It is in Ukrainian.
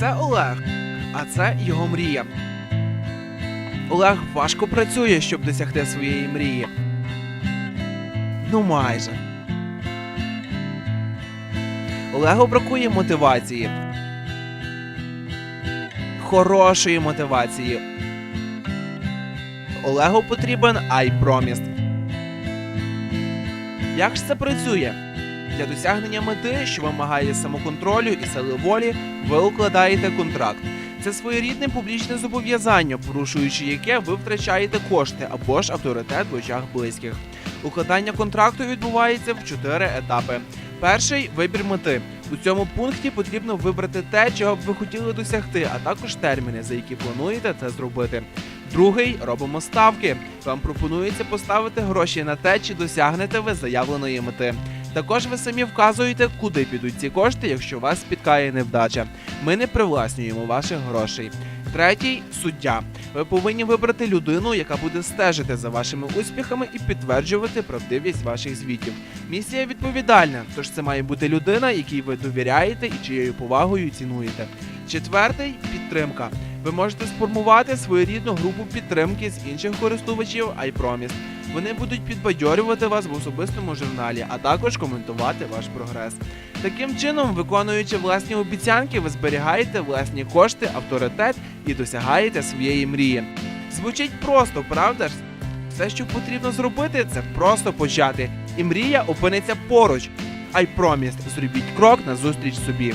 Це Олег, а це його мрія. Олег важко працює, щоб досягти своєї мрії. Ну майже. Олегу бракує мотивації. Хорошої мотивації. Олегу потрібен iPromise. Як ж це працює? Для досягнення мети, що вимагає самоконтролю і сили волі, ви укладаєте контракт. Це своєрідне публічне зобов'язання, порушуючи яке ви втрачаєте кошти або ж авторитет в очах близьких. Укладання контракту відбувається в чотири етапи. Перший вибір мети. У цьому пункті потрібно вибрати те, чого б ви хотіли досягти, а також терміни, за які плануєте це зробити. Другий робимо ставки. Вам пропонується поставити гроші на те, чи досягнете ви заявленої мети. Також ви самі вказуєте, куди підуть ці кошти, якщо вас спіткає невдача. Ми не привласнюємо ваших грошей. Третій суддя. Ви повинні вибрати людину, яка буде стежити за вашими успіхами і підтверджувати правдивість ваших звітів. Місія відповідальна, тож це має бути людина, якій ви довіряєте і чиєю повагою цінуєте. Четвертий підтримка. Ви можете сформувати своєрідну групу підтримки з інших користувачів iPromise. Вони будуть підбадьорювати вас в особистому журналі, а також коментувати ваш прогрес. Таким чином, виконуючи власні обіцянки, ви зберігаєте власні кошти, авторитет і досягаєте своєї мрії. Звучить просто, правда ж? Все, що потрібно зробити, це просто почати. І мрія опиниться поруч. I promise, зробіть крок назустріч собі.